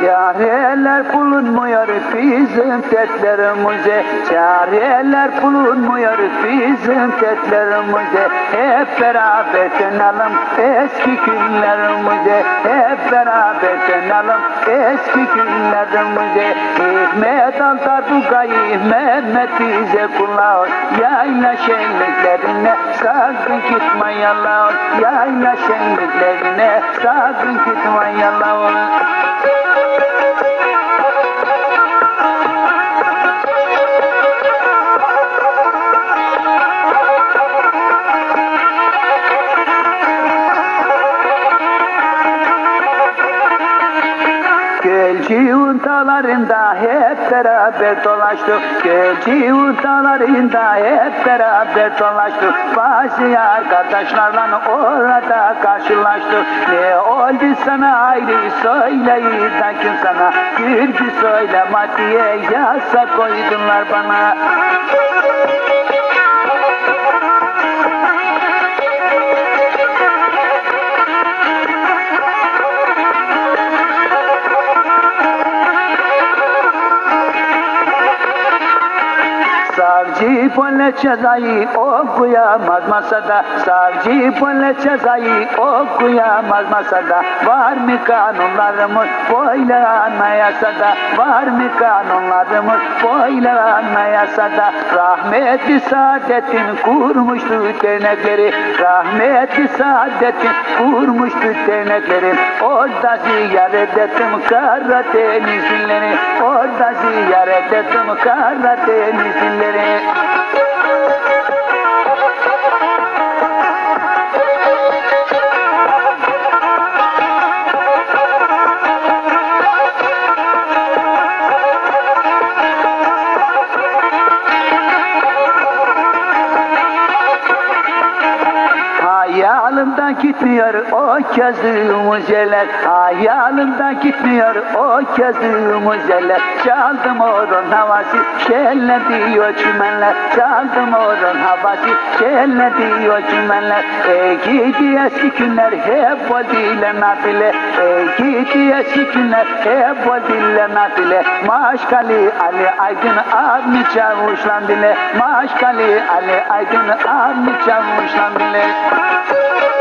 Çareler bulunmuyor bizim dertlerimize. Çareler bulunmuyor bizim dertlerimize. Hep beraber dönelim eski günlerimize. Hep beraber dönelim eski günlerimize. Hikmet altar bu gayı Mehmet bize kulağın Yayla şenliklerine sakın gitme yalan Yayla şenliklerine sakın gitme yalan Dağlarında hep beraber dolaştık. Gölcüğün dağlarında hep beraber dolaştık. Bazı arkadaşlarla orada karşılaştık. Ne oldu sana ayrı söyleyin da kim sana? Gürcü söyleme diye yasak koydular bana Savcı böyle cezayı okuyamaz masada. Savcı böyle cezayı okuyamaz masada. Var mı kanunlarımız böyle anayasada Var mı kanunlarımız böyle anayasada Rahmetli Saadettin kurmuştu dernekleri Rahmetli Saadettin kurmuştu dernekleri Orada ziyaret ettim Karadenizlileri Orada ziyaret ettim Karadenizlileri Thank you. Gitmiyor o kezdiğimiz yerler Hayalımdan gitmiyor o kezdiğimiz yerler Çaldım orun havası şelle diyor çimenler Çaldım orun havası şelle diyor çimenler Ey gidi eski günler hep o dile nafile. Ey gidi eski günler hep o dile nafile. Maşkali Ali Aydın abimi çavuşlan bile. Maşkali Ali Aydın abimi çavuşlan bile. Hepinize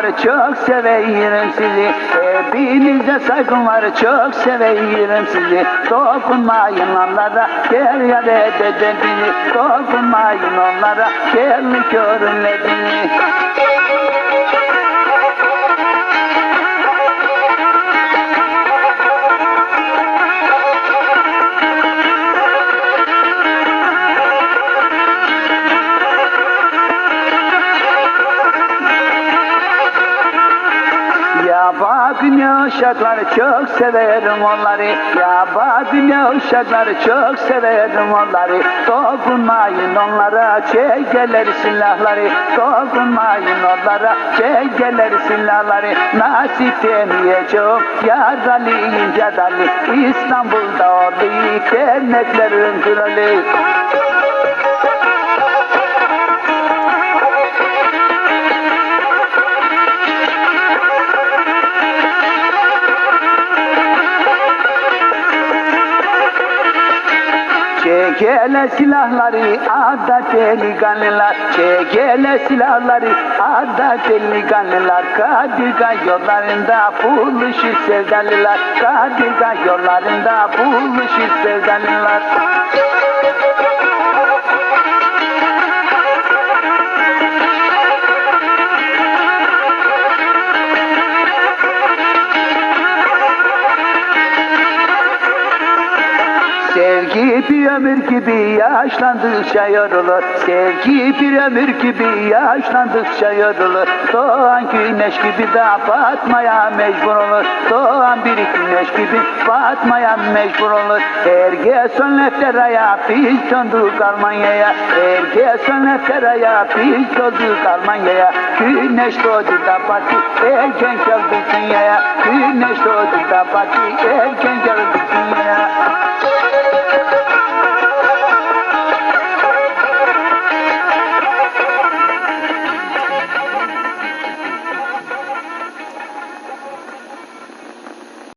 saygım var çok severim sizi. Hepinize saygım var çok severim sizi. Dokunmayın onlara gel ya reddedin beni Dokunmayın onlara gel görün uşakları çok severim onları. Ya ya uşakları çok severim onları. Dokunmayın onlara çekeler silahları. Dokunmayın onlara çekeler silahları. Nasip demeyeceğim Yar Ali İnce Dali İstanbul'da oldu derneklerin kralı Çekele silahları ada delikanlılar Çekele silahları ada delikanlılar Kadirga yollarında buluşur sevdalılar. Kadirga yollarında buluşur sevdalılar bir ömür gibi yaşlandıkça yorulur. Sevgi bir ömür gibi yaşlandıkça yorulur. Doğan güneş gibi de batmaya mecbur olur. Doğan bir güneş gibi batmaya mecbur olur. Ergeson lefteraya biz döndük Almanya'ya. Ergeson lefteraya biz döndük Almanya'ya. Güneş doğdu da batı erken geldik dünyaya. Güneş doğdu da batı erken geldik dünyaya